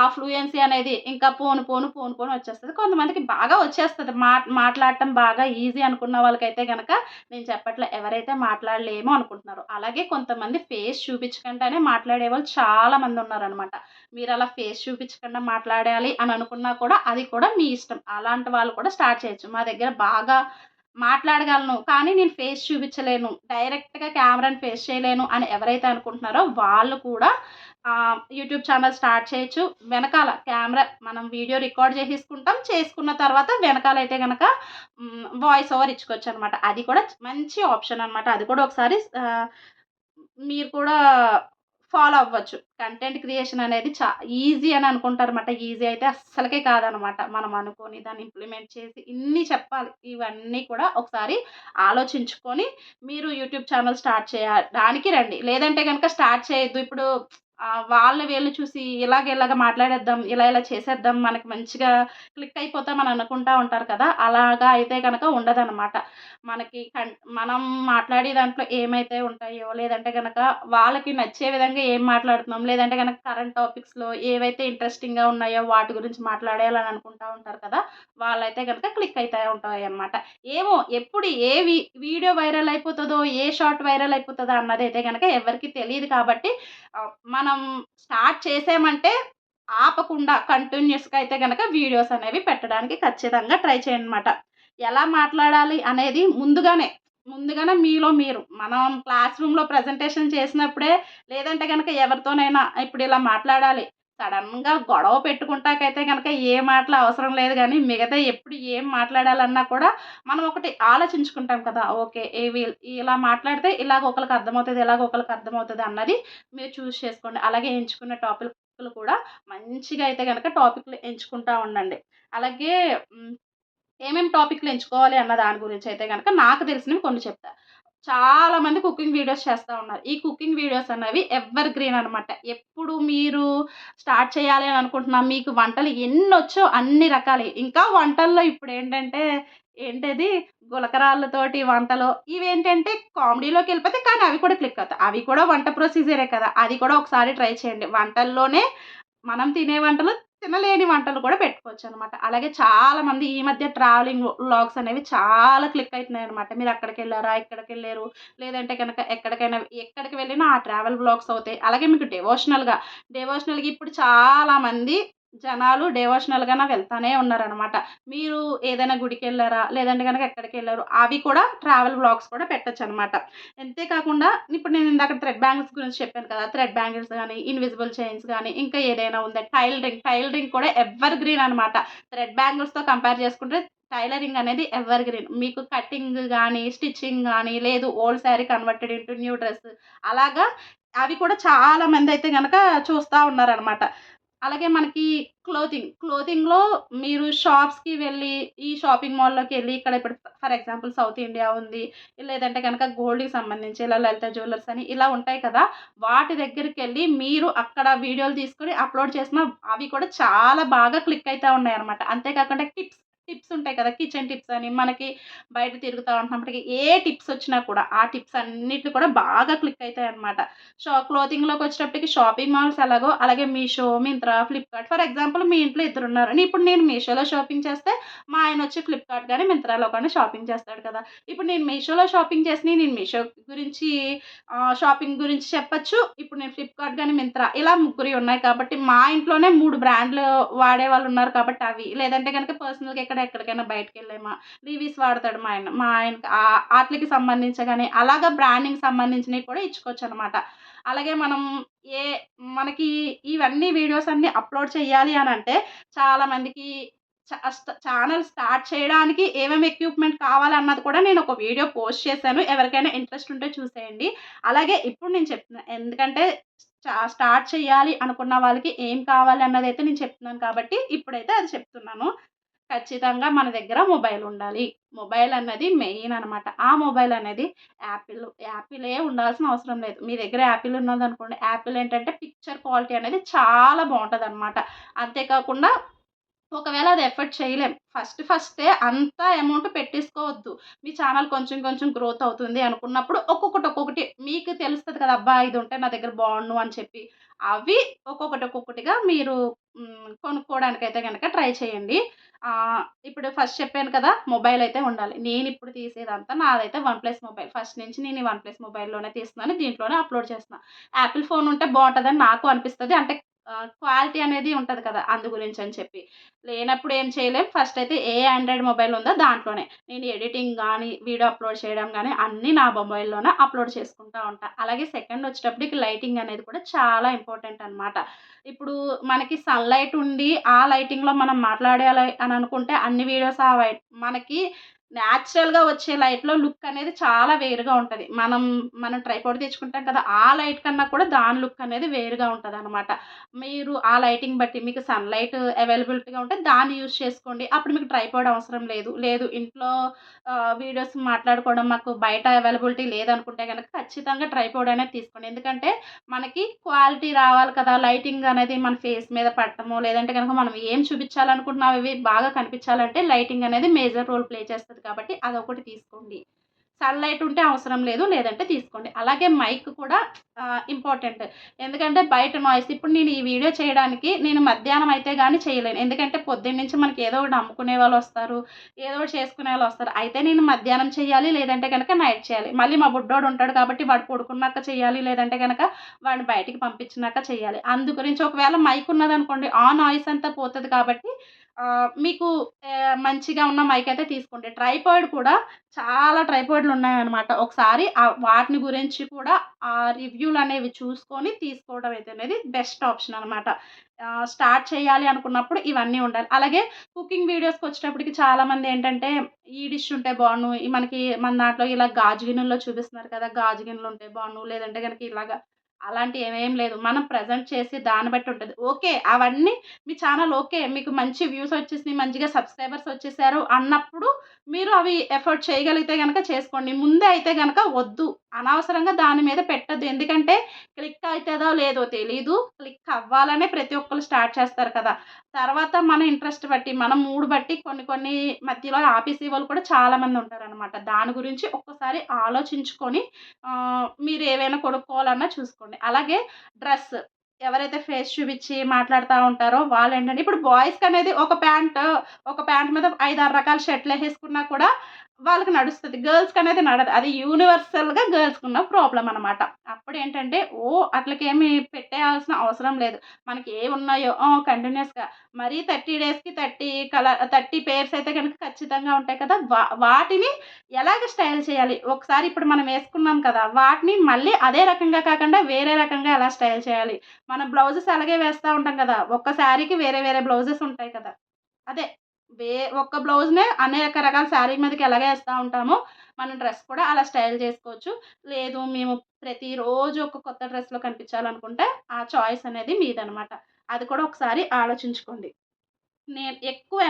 ఆ ఫ్లూయెన్సీ అనేది ఇంకా పోను పోను పోను పోను వచ్చేస్తుంది. కొంతమందికి బాగా వచ్చేస్తుంది. మా మాట్లాడటం బాగా ఈజీ అనుకున్న వాళ్ళకైతే కనుక నేను చెప్పట్లే ఎవరైతే మాట్లాడలేమో అనుకుంటున్నారు. అలాగే కొంతమంది ఫేస్ ఫేస్ చూపించకుండానే మాట్లాడే వాళ్ళు చాలా మంది ఉన్నారనమాట మీరు అలా ఫేస్ చూపించకుండా మాట్లాడాలి అని అనుకున్నా కూడా అది కూడా మీ ఇష్టం. అలాంటి వాళ్ళు కూడా స్టార్ట్ చేయొచ్చు. మా దగ్గర బాగా మాట్లాడగలను కానీ నేను ఫేస్ చూపించలేను డైరెక్ట్గా కెమెరాని ఫేస్ చేయలేను అని ఎవరైతే అనుకుంటున్నారో వాళ్ళు కూడా యూట్యూబ్ ఛానల్ స్టార్ట్ చేయొచ్చు. వెనకాల కెమెరా మనం వీడియో రికార్డ్ చేసేసుకుంటాం. చేసుకున్న తర్వాత వెనకాల అయితే కనుక వాయిస్ ఓవర్ ఇచ్చుకోవచ్చు అనమాట అది కూడా మంచి ఆప్షన్ అనమాట అది కూడా ఒకసారి మీరు కూడా ఫాలో అవ్వచ్చు. కంటెంట్ క్రియేషన్ అనేది చా ఈజీ అని అనుకుంటారు అనమాట ఈజీ అయితే అస్సలకే కాదనమాట మనం అనుకొని దాన్ని ఇంప్లిమెంట్ చేసి ఇన్ని చెప్పాలి. ఇవన్నీ కూడా ఒకసారి ఆలోచించుకొని మీరు యూట్యూబ్ ఛానల్ స్టార్ట్ చేయడానికి రండి. లేదంటే కనుక స్టార్ట్ చేయొద్దు. ఇప్పుడు వాళ్ళ వీళ్ళు చూసి ఇలాగ ఇలాగ మాట్లాడేద్దాం ఇలా ఇలా చేసేద్దాం మనకి మంచిగా క్లిక్ అయిపోతాం అని అనుకుంటా ఉంటారు కదా అలాగా అయితే కనుక ఉండదన్నమాట. మనకి కన్ మనం మాట్లాడే దాంట్లో ఏమైతే ఉంటాయో లేదంటే కనుక వాళ్ళకి నచ్చే విధంగా ఏం మాట్లాడుతున్నాం లేదంటే కనుక కరెంట్ టాపిక్స్లో ఏవైతే ఇంట్రెస్టింగ్గా ఉన్నాయో వాటి గురించి మాట్లాడేయాలని అనుకుంటా ఉంటారు కదా వాళ్ళైతే కనుక క్లిక్ అవుతా ఉంటాయి అన్నమాట ఏమో ఎప్పుడు ఏ వీడియో వైరల్ అయిపోతుందో ఏ షార్ట్ వైరల్ అయిపోతుందో అన్నది అయితే కనుక ఎవరికి తెలియదు కాబట్టి మన మనం స్టార్ట్ చేసామంటే ఆపకుండా కంటిన్యూస్గా అయితే కనుక వీడియోస్ అనేవి పెట్టడానికి ఖచ్చితంగా ట్రై చేయండి అనమాట ఎలా మాట్లాడాలి అనేది ముందుగానే ముందుగానే మీలో మీరు మనం క్లాస్ రూమ్లో ప్రజెంటేషన్ చేసినప్పుడే లేదంటే కనుక ఎవరితోనైనా ఇప్పుడు ఇలా మాట్లాడాలి సడన్గా గొడవ పెట్టుకుంటాకైతే కనుక ఏ మాటలు అవసరం లేదు కానీ మిగతా ఎప్పుడు ఏం మాట్లాడాలన్నా కూడా మనం ఒకటి ఆలోచించుకుంటాం కదా ఓకే ఏ ఇలా మాట్లాడితే ఇలాగ ఒకరికి అర్థమవుతుంది ఇలాగ ఒకరికి అర్థమవుతుంది అన్నది మీరు చూస్ చేసుకోండి. అలాగే ఎంచుకున్న టాపిక్లు కూడా మంచిగా అయితే కనుక టాపిక్లు ఎంచుకుంటా ఉండండి. అలాగే ఏమేమి టాపిక్లు ఎంచుకోవాలి అన్న దాని గురించి అయితే కనుక నాకు తెలిసినవి కొన్ని చెప్తా. చాలా మంది కుకింగ్ వీడియోస్ చేస్తూ ఉన్నారు. ఈ కుకింగ్ వీడియోస్ అనేవి ఎవర్ గ్రీన్ అనమాట ఎప్పుడు మీరు స్టార్ట్ చేయాలి అని అనుకుంటున్నా మీకు వంటలు ఎన్ని వచ్చో అన్ని రకాలు. ఇంకా వంటల్లో ఇప్పుడు ఏంటంటే ఏంటది? గులకరాళ్ళతోటి వంటలు. ఇవేంటంటే కామెడీలోకి వెళ్ళిపోతే కానీ అవి కూడా క్లిక్ అవుతాయి. అవి కూడా వంట ప్రొసీజరే కదా. అది కూడా ఒకసారి ట్రై చేయండి. వంటల్లోనే మనం తినే వంటలు తినలేని వంటలు కూడా పెట్టుకోవచ్చు అనమాట అలాగే చాలా మంది ఈ మధ్య ట్రావెలింగ్ వ్లాగ్స్ అనేవి చాలా క్లిక్ అవుతున్నాయి అనమాట మీరు అక్కడికి వెళ్ళారా ఇక్కడికి వెళ్ళారు లేదంటే కనుక ఎక్కడికైనా ఎక్కడికి వెళ్ళినా ఆ ట్రావెల్ వ్లాగ్స్ అవుతాయి. అలాగే మీకు డెవోషనల్గా డెవోషనల్గా ఇప్పుడు చాలా మంది జనాలు డెవోషనల్గా వెళ్తానే ఉన్నారనమాట మీరు ఏదైనా గుడికి వెళ్ళారా లేదంటే కనుక ఎక్కడికి వెళ్ళారు అవి కూడా ట్రావెల్ బ్లాగ్స్ కూడా పెట్టచ్చు అనమాట అంతేకాకుండా ఇప్పుడు నేను ఇందాక థ్రెడ్ బ్యాంగిల్స్ గురించి చెప్పాను కదా థ్రెడ్ బ్యాంగిల్స్ కానీ ఇన్విజిబుల్ చైన్స్ కానీ ఇంకా ఏదైనా ఉందా? టైలరింగ్ టైలరింగ్ కూడా ఎవర్ గ్రీన్ అనమాట థ్రెడ్ బ్యాంగిల్స్తో కంపేర్ చేసుకుంటే టైలరింగ్ అనేది ఎవర్ గ్రీన్ మీకు కటింగ్ కానీ స్టిచ్చింగ్ కానీ లేదు old sari converted into new dress అలాగా అవి కూడా చాలా మంది అయితే కనుక చూస్తూ ఉన్నారనమాట అలాగే మనకి క్లోతింగ్. క్లోతింగ్లో మీరు షాప్స్కి వెళ్ళి ఈ షాపింగ్ మాల్లోకి వెళ్ళి ఇక్కడ ఇప్పుడు ఫర్ ఎగ్జాంపుల్ సౌత్ ఇండియా ఉంది లేదంటే కనుక గోల్డ్కి సంబంధించి ఇలా లలిత జ్యువెలర్స్ అని ఇలా ఉంటాయి కదా వాటి దగ్గరికి వెళ్ళి మీరు అక్కడ వీడియోలు తీసుకొని అప్లోడ్ చేసిన అవి కూడా చాలా బాగా క్లిక్ అవుతూ ఉన్నాయి అనమాట అంతేకాకుండా టిప్స్ టిప్స్ ఉంటాయి కదా కిచెన్ టిప్స్ అని మనకి బయట తిరుగుతూ ఉంటున్నప్పటికీ ఏ టిప్స్ వచ్చినా కూడా ఆ టిప్స్ అన్నిటి కూడా బాగా క్లిక్ అవుతాయి అనమాట షో క్లోతింగ్లోకి వచ్చేటప్పటికి షాపింగ్ మాల్స్ ఎలాగో అలాగే మీషో మింత్రా ఫ్లిప్కార్ట్. ఫర్ ఎగ్జాంపుల్ మీ ఇంట్లో ఇద్దరు ఉన్నారు. ఇప్పుడు నేను మీషోలో షాపింగ్ చేస్తే మా ఆయన వచ్చి ఫ్లిప్కార్ట్ కానీ మింత్రాలో కానీ షాపింగ్ చేస్తాడు కదా. ఇప్పుడు నేను మీషోలో షాపింగ్ చేసి నేను మీషో గురించి షాపింగ్ గురించి చెప్పచ్చు. ఇప్పుడు నేను ఫ్లిప్కార్ట్ కానీ మింత్రా ఇలా ముగ్గురి ఉన్నాయి కాబట్టి మా ఇంట్లోనే మూడు బ్రాండ్లు వాడే వాళ్ళు ఉన్నారు కాబట్టి అవి. లేదంటే కనుక పర్సనల్గా ఎక్కడ ఎక్కడికైనా బయటకు వెళ్ళామా లీవీస్ వాడతాడు మా ఆయన. మా ఆయనకి వాటికి సంబంధించి కానీ అలాగా బ్రాండింగ్ సంబంధించినవి కూడా ఇచ్చుకోవచ్చు అనమాట అలాగే మనం ఏ మనకి ఇవన్నీ వీడియోస్ అన్నీ అప్లోడ్ చేయాలి అని అంటే చాలామందికి ఛానల్ స్టార్ట్ చేయడానికి ఏమేమి ఎక్విప్మెంట్ కావాలన్నది కూడా నేను ఒక వీడియో పోస్ట్ చేశాను. ఎవరికైనా ఇంట్రెస్ట్ ఉంటే చూసేయండి. అలాగే ఇప్పుడు నేను చెప్తున్నాను ఎందుకంటే స్టార్ట్ చేయాలి అనుకున్న వాళ్ళకి ఏం కావాలి అన్నది అయితే నేను చెప్తున్నాను కాబట్టి ఇప్పుడైతే అది చెప్తున్నాను. ఖచ్చితంగా మన దగ్గర మొబైల్ ఉండాలి. మొబైల్ అన్నది మెయిన్ అనమాట. ఆ మొబైల్ అనేది యాపిల్ యాపిలే ఉండాల్సిన అవసరం లేదు. మీ దగ్గర యాపిల్ ఉన్నదనుకోండి యాపిల్ ఏంటంటే పిక్చర్ క్వాలిటీ అనేది చాలా బాగుంటుంది అనమాట అంతేకాకుండా ఒకవేళ అది ఎఫర్ట్ చేయలేం. ఫస్ట్ ఫస్టే అంత అమౌంట్ పెట్టేసుకోవద్దు. మీ ఛానల్ కొంచెం కొంచెం గ్రోత్ అవుతుంది అనుకున్నప్పుడు ఒక్కొక్కటి ఒక్కొక్కటి మీకు తెలుస్తుంది కదా అబ్బా ఇది ఉంటే నా దగ్గర బాగుండు అని చెప్పి. అవి ఒక్కొక్కటి ఒక్కొక్కటిగా మీరు కొనుక్కోవడానికైతే కనుక ట్రై చేయండి. ఇప్పుడు ఫస్ట్ చెప్పాను కదా మొబైల్ అయితే ఉండాలి. నేను ఇప్పుడు తీసేదంతా నాదైతే వన్ ప్లస్ మొబైల్. ఫస్ట్ నుంచి నేను వన్ ప్లస్ మొబైల్లోనే తీస్తున్నాను దీంట్లోనే అప్లోడ్ చేస్తున్నాను యాపిల్ ఫోన్ ఉంటే బాగుంటుందని నాకు అనిపిస్తుంది. అంటే క్వాలిటీ అనేది ఉంటుంది కదా అందు గురించి అని చెప్పి. లేనప్పుడు ఏం చేయలేం. ఫస్ట్ అయితే ఏ ఆండ్రాయిడ్ మొబైల్ ఉందో దాంట్లోనే. నేను ఎడిటింగ్ కానీ వీడియో అప్లోడ్ చేయడం కానీ అన్నీ నా మొబైల్లోనే అప్లోడ్ చేసుకుంటూ ఉంటాను అలాగే సెకండ్ వచ్చేటప్పటికి లైటింగ్ అనేది కూడా చాలా ఇంపార్టెంట్ అనమాట ఇప్పుడు మనకి సన్లైట్ ఉండి ఆ లైటింగ్లో మనం మాట్లాడాలి అని అనుకుంటే అన్ని వీడియోస్ ఆ మనకి న్యాచురల్గా వచ్చే లైట్లో లుక్ అనేది చాలా వేరుగా ఉంటుంది. మనం మనం ట్రైపోర్ట్ తెచ్చుకుంటాం కదా ఆ లైట్ కన్నా కూడా దాని లుక్ అనేది వేరుగా ఉంటుంది అనమాట మీరు ఆ లైటింగ్ బట్టి మీకు సన్లైట్ అవైలబిలిటీగా ఉంటే దాన్ని యూజ్ చేసుకోండి. అప్పుడు మీకు ట్రైపాడ్ అవసరం లేదు. లేదు ఇంట్లో వీడియోస్ మాట్లాడుకోవడం మాకు బయట అవైలబిలిటీ లేదనుకుంటే కనుక ఖచ్చితంగా ట్రైపోర్డ్ అనేది తీసుకోండి. ఎందుకంటే మనకి క్వాలిటీ రావాలి కదా లైటింగ్ అనేది మన ఫేస్ మీద పడటము లేదంటే కనుక మనం ఏం చూపించాలనుకుంటున్నాం ఇవి బాగా కనిపించాలంటే లైటింగ్ అనేది మేజర్ రోల్ ప్లే చేస్తుంది. వస్తుంది కాబట్టి అదొకటి తీసుకోండి. సన్లైట్ ఉంటే అవసరం లేదు లేదంటే తీసుకోండి. అలాగే మైక్ కూడా ఇంపార్టెంట్ ఎందుకంటే బయట నాయిస్ ఇప్పుడు నేను ఈ వీడియో చేయడానికి నేను మధ్యాహ్నం అయితే కానీ చేయలేను. ఎందుకంటే పొద్దున్న నుంచి మనకి ఏదో ఒకటి అమ్ముకునే వాళ్ళు వస్తారు ఏదో ఒకటి చేసుకునే వాళ్ళు వస్తారు. అయితే నేను మధ్యాహ్నం చేయాలి లేదంటే కనుక నైట్ చేయాలి. మళ్ళీ మా బుడ్డోడు ఉంటాడు కాబట్టి వాడు పడుకున్నాక చేయాలి లేదంటే కనుక వాడిని బయటికి పంపించినాక చేయాలి. అందు గురించి ఒకవేళ మైక్ ఉన్నదనుకోండి ఆ నాయిస్ అంతా పోతుంది కాబట్టి మీకు మంచిగా ఉన్న మైక్ అయితే తీసుకోండి. ట్రైపాయిడ్ కూడా చాలా ట్రైపాయిడ్లు ఉన్నాయన్నమాట. ఒకసారి వాటిని గురించి కూడా ఆ రివ్యూలు అనేవి చూసుకొని తీసుకోవడం అయితే అనేది బెస్ట్ ఆప్షన్ అనమాట స్టార్ట్ చేయాలి అనుకున్నప్పుడు ఇవన్నీ ఉండాలి. అలాగే కుకింగ్ వీడియోస్కి వచ్చేటప్పటికి చాలామంది ఏంటంటే ఈ డిష్ ఉంటే బాగుండు మనకి మన దాంట్లో ఇలా గాజు గిన్నెల్లో చూపిస్తున్నారు కదా గాజు గిన్నెలు ఉంటే బాగుండు లేదంటే కనుక ఇలాగా అలాంటి ఏమేం లేదు. మనం ప్రజెంట్ చేసి దాన్ని బట్టి ఉంటుంది. ఓకే అవన్నీ మీ ఛానల్ ఓకే. మీకు మంచి వ్యూస్ వచ్చేసినాయి మంచిగా సబ్స్క్రైబర్స్ వచ్చేసారు అన్నప్పుడు మీరు అవి ఎఫర్ట్ చేయగలిగితే కనుక చేసుకోండి. ముందే అయితే కనుక వద్దు. అనవసరంగా దాని మీద పెట్టద్దు. ఎందుకంటే క్లిక్ అవుతుందో లేదో తెలీదు. క్లిక్ అవ్వాలనే ప్రతి ఒక్కరు స్టార్ట్ చేస్తారు కదా. తర్వాత మన ఇంట్రెస్ట్ బట్టి మన మూడు బట్టి కొన్ని కొన్ని మధ్యలో ఆపేసే వాళ్ళు కూడా చాలామంది ఉంటారనమాట దాని గురించి ఒక్కసారి ఆలోచించుకొని మీరు ఏవైనా కొనుక్కోవాలన్నా చూసుకోండి. అలాగే డ్రెస్. ఎవరైతే ఫేస్ చూపించి మాట్లాడుతూ ఉంటారో వాళ్ళు ఏంటంటే ఇప్పుడు బాయ్స్కి అనేది ఒక ప్యాంట్ ఒక ప్యాంట్ మీద ఐదు ఆరు రకాల షర్ట్లు వేసుకున్నా కూడా వాళ్ళకి నడుస్తుంది. గర్ల్స్కి అనేది నడదు. అది యూనివర్సల్గా గర్ల్స్కి ఉన్న ప్రాబ్లం అనమాట అప్పుడు ఏంటంటే ఓ అట్లకేమి పెట్టేయాల్సిన అవసరం లేదు. మనకి ఏ ఉన్నాయో కంటిన్యూస్గా మరీ థర్టీ డేస్కి థర్టీ కలర్ థర్టీ పేర్స్ అయితే కనుక ఖచ్చితంగా ఉంటాయి కదా. వా వాటిని ఎలాగ స్టైల్ చేయాలి? ఒకసారి ఇప్పుడు మనం వేసుకున్నాం కదా వాటిని మళ్ళీ అదే రకంగా కాకుండా వేరే రకంగా ఎలా స్టైల్ చేయాలి? మన బ్లౌజెస్ అలాగే వేస్తూ ఉంటాం కదా. ఒక్క శారీకి వేరే వేరే బ్లౌజెస్ ఉంటాయి కదా. అదే వే ఒక్క బ్లౌజ్నే అనేక రకాల శారీ మీదకి ఎలాగే వేస్తూ ఉంటామో మన డ్రెస్ కూడా అలా స్టైల్ చేసుకోవచ్చు. లేదు మేము ప్రతిరోజు ఒక కొత్త డ్రెస్లో కనిపించాలనుకుంటే ఆ చాయిస్ అనేది మీదనమాట. అది కూడా ఒకసారి ఆలోచించుకోండి. నేను ఎక్కువ